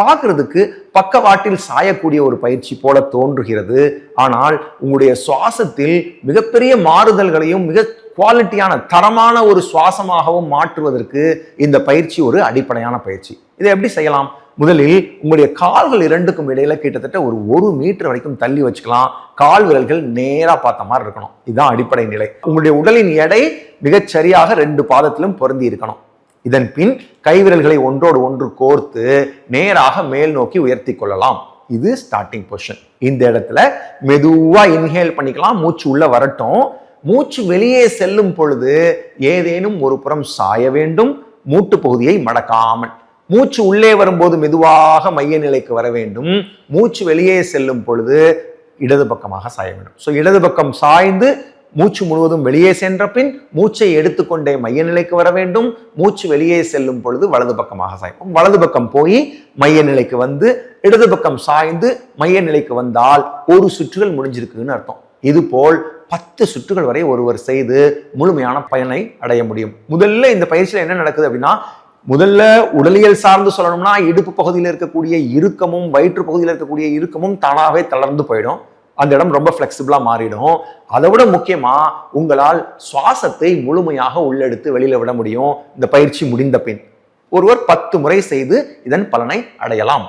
பார்க்கறதுக்கு பக்கவாட்டில் சாயக்கூடிய ஒரு பயிற்சி போல தோன்றுகிறது. ஆனால் உங்களுடைய சுவாசத்தில் மிகப்பெரிய மாறுதல்களையும் மிக குவாலிட்டியான தரமான ஒரு சுவாசமாகவும் மாற்றுவதற்கு இந்த பயிற்சி ஒரு அடிப்படையான பயிற்சி. இதை எப்படி செய்யலாம்? முதலில் உங்களுடைய கால்கள் இரண்டுக்கும் இடையில கிட்டத்தட்ட ஒரு ஒரு மீட்டர் வரைக்கும் தள்ளி வச்சுக்கலாம். கால் விரல்கள் நேராக பார்த்த மாதிரி இருக்கணும். இதுதான் அடிப்படை நிலை. உங்களுடைய உடலின் எடை மிகச்சரியாக ரெண்டு பாதத்திலும் பொருந்தி இருக்கணும். இதன் பின் கைவிரல்களை ஒன்றோடு ஒன்று கோர்த்து நேராக மேல் நோக்கி உயர்த்தி கொள்ளலாம். இது ஸ்டார்டிங் பொசிஷன் இந்த இடத்துல மெதுவாக இன்ஹேல் பண்ணிக்கலாம். மூச்சு உள்ள வரட்டும். மூச்சு வெளியே செல்லும் பொழுது ஏதேனும் ஒரு புறம் சாய வேண்டும். மூட்டு பகுதியை மடக்காமல். மூச்சு உள்ளே வரும்போது மெதுவாக மைய நிலைக்கு வர வேண்டும். மூச்சு வெளியே செல்லும் பொழுது இடது பக்கமாக சாய வேண்டும். ஸோ இடது பக்கம் சாய்ந்து மூச்சு முழுவதும் வெளியே சென்ற பின் மூச்சை எடுத்துக்கொண்டே மைய நிலைக்கு வர வேண்டும். மூச்சு வெளியே செல்லும் பொழுது வலது பக்கமாக சாய்ப்போம். வலது பக்கம் போய் மைய நிலைக்கு வந்து இடது பக்கம் சாய்ந்து மைய நிலைக்கு வந்தால் ஒரு சுற்றுகள் முடிஞ்சிருக்குன்னு அர்த்தம். இது போல் பத்து சுற்றுகள் வரை ஒருவர் செய்து முழுமையான பயனை அடைய முடியும். முதல்ல இந்த பயிற்சியில் என்ன நடக்குது அப்படின்னா முதல்ல உடலியல் சார்ந்து சொல்லணும்னா இடுப்பு பகுதியில் இருக்கக்கூடிய இறுக்கமும் வயிற்று பகுதியில் இருக்கக்கூடிய இறுக்கமும் தானாகவே தளர்ந்து போயிடும். அந்த இடம் ரொம்ப ஃப்ளெக்சிபிளாக மாறிடும். அதை விட முக்கியமாக உங்களால் சுவாசத்தை முழுமையாக உள்ளெடுத்து வெளியில் விட முடியும். இந்த பயிற்சி முடிந்த பின். ஒருவர் பத்து முறை செய்து இதன் பலனை அடையலாம்.